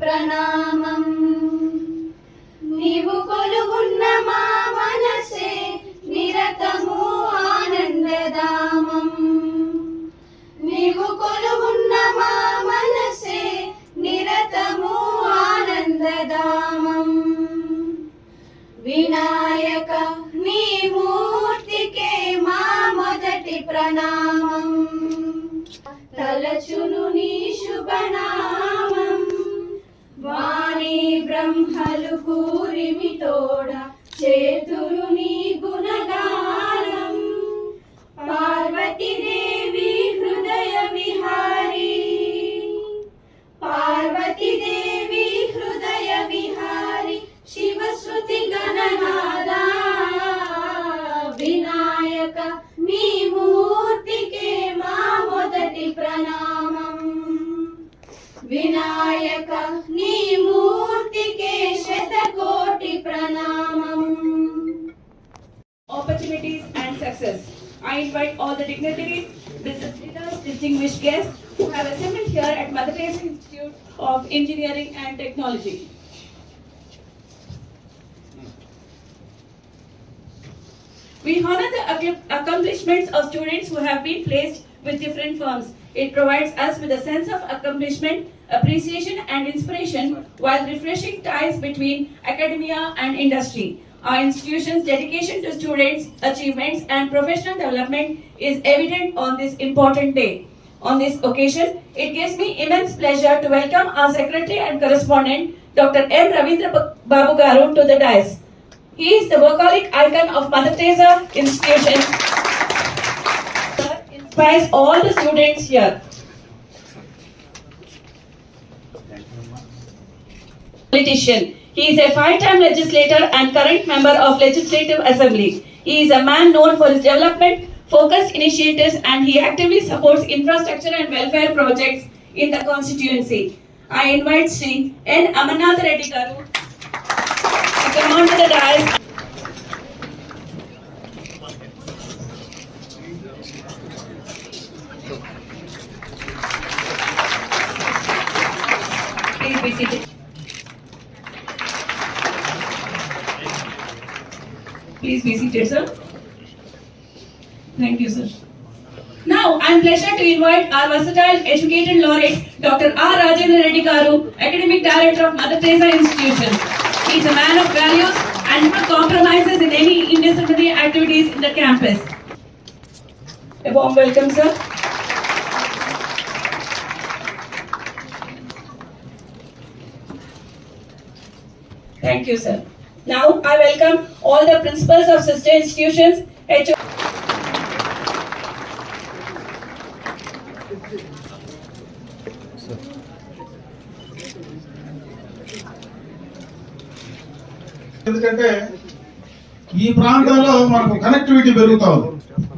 ప్రణామం. నీవు కొలుగున్న మా మనసే నిరతము ఆనందదామం నీవు కొలుగున్న మా మనసే నిరతము ఆనందదామం వినాయక నీ మూర్తికే మా మొదటి ప్రణామం. తలచును నీ శుభనా బ్రహ్మలు కూరిమి తోడ చేతులు నీ గుణగానం. పార్వతీదేవి హృదయ విహారి. పార్వతీదేవి హృదయ విహారి శివశ్రుతి గణనాద వినాయక నీ మూర్తికే మా మొదటి ప్రణామం. Vinayaka I invite all the dignitaries, business leaders, distinguished guests who have assembled here at Mother Teresa Institute of Engineering and Technology. We honor the accomplishments of students who have been placed with different firms. It provides us with a sense of accomplishment, appreciation, and inspiration while refreshing ties between academia and industry. Our institution's dedication to students' achievements and professional development is evident on this important day. On this occasion, it gives me immense pleasure to welcome our secretary and correspondent, Dr. M. Ravindra Babu to the dais. He is the workaholic icon of Mother Teresa institution. Inspires all the students here. Politician. He is a five-time legislator and current member of Legislative Assembly. He is a man known for his development, focused initiatives, and he actively supports infrastructure and welfare projects in the constituency. I invite Sri N. Amarnath Reddy Garu to come on to the dais. Please be seated. Please be seated, sir. Thank you, sir. Now, I am pleasure to invite our versatile educated laureate, Dr. R. Rajendra Reddy Garu, Academic Director of Mother Teresa Institution. He is a man of values and never compromises in any interdisciplinary activities in the campus. A warm welcome, sir. Thank you, sir. Now, I welcome all the principals of sister institutions, ఎందుకంటే ఈ ప్రాంతంలో మనకు connectivity పెరుగుతా ఉంది.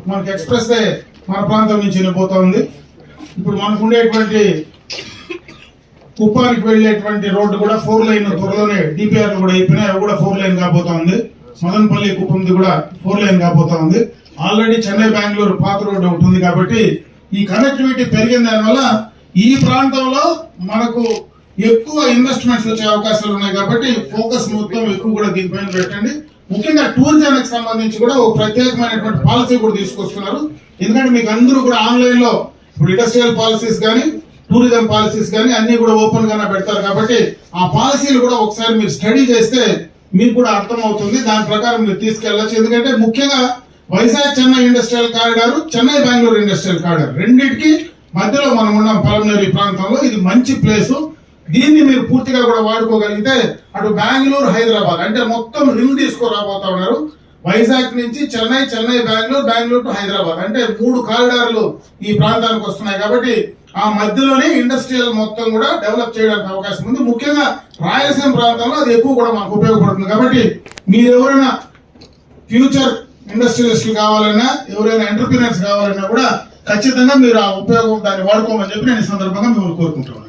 మనకు express మన ప్రాంతం నుంచి వెళ్ళిపోతా ఉంది. ఇప్పుడు మనకు ఉండేటువంటి కుప్పానికి వెళ్ళేటువంటి రోడ్డు కూడా ఫోర్ లైన్ త్వరలోనే డిపిఆర్ కూడా అయిపోయినాయి. అవి కూడా ఫోర్ లైన్ కాబోతా ఉంది. మదనపల్లి కుప్పంది కూడా ఫోర్ లైన్ కాబోతా ఉంది. ఆల్రెడీ చెన్నై బెంగళూరు పాత రోడ్డు ఒకటి ఉంది కాబట్టి ఈ కనెక్టివిటీ పెరిగిన దానివల్ల ఈ ప్రాంతంలో మనకు ఎక్కువ ఇన్వెస్ట్మెంట్స్ వచ్చే అవకాశాలు ఉన్నాయి కాబట్టి ఫోకస్ మొత్తం ఎక్కువ కూడా దీనిపైన పెట్టండి. ముఖ్యంగా టూరిజానికి సంబంధించి కూడా ఒక ప్రత్యేకమైనటువంటి పాలసీ కూడా తీసుకొస్తున్నారు. ఎందుకంటే మీకు అందరూ కూడా ఆన్లైన్లో ఇప్పుడు ఇండస్ట్రియల్ పాలసీస్ కానీ టూరిజం పాలసీస్ కానీ అన్ని కూడా ఓపెన్ గానే పెడతారు కాబట్టి ఆ పాలసీలు కూడా ఒకసారి మీరు స్టడీ చేస్తే మీకు కూడా అర్థం అవుతుంది దాని ప్రకారం మీరు తీసుకెళ్ళచ్చు. ఎందుకంటే ముఖ్యంగా Vizag Chennai industrial corridor Chennai Bengaluru industrial corridor రెండింటికి మధ్యలో మనం ఉన్నాం పలమనేరి ప్రాంతంలో. ఇది మంచి ప్లేస్. దీన్ని మీరు పూర్తిగా కూడా వాడుకోగలిగితే అటు బెంగళూరు హైదరాబాద్ అంటే మొత్తం రింగ్ తీసుకురాబోతా ఉన్నారు. వైజాగ్ నుంచి చెన్నై చెన్నై బెంగళూరు బెంగళూరు టు హైదరాబాద్ అంటే మూడు కారిడార్లు ఈ ప్రాంతానికి వస్తున్నాయి కాబట్టి ఆ మధ్యలోనే ఇండస్ట్రియల్ మొత్తం కూడా డెవలప్ చేయడానికి అవకాశం ఉంది. ముఖ్యంగా రాయలసీమ ప్రాంతంలో అది ఎక్కువ కూడా మనకు ఉపయోగపడుతుంది. కాబట్టి మీరు ఎవరైనా ఫ్యూచర్ ఇండస్ట్రియలిస్టులు కావాలన్నా ఎవరైనా ఎంటర్ప్రినర్స్ కావాలన్నా కూడా ఖచ్చితంగా మీరు ఆ ఉపయోగం దాన్ని వాడుకోమని చెప్పి నేను ఈ సందర్భంగా మిమ్మల్ని కోరుకుంటున్నాను.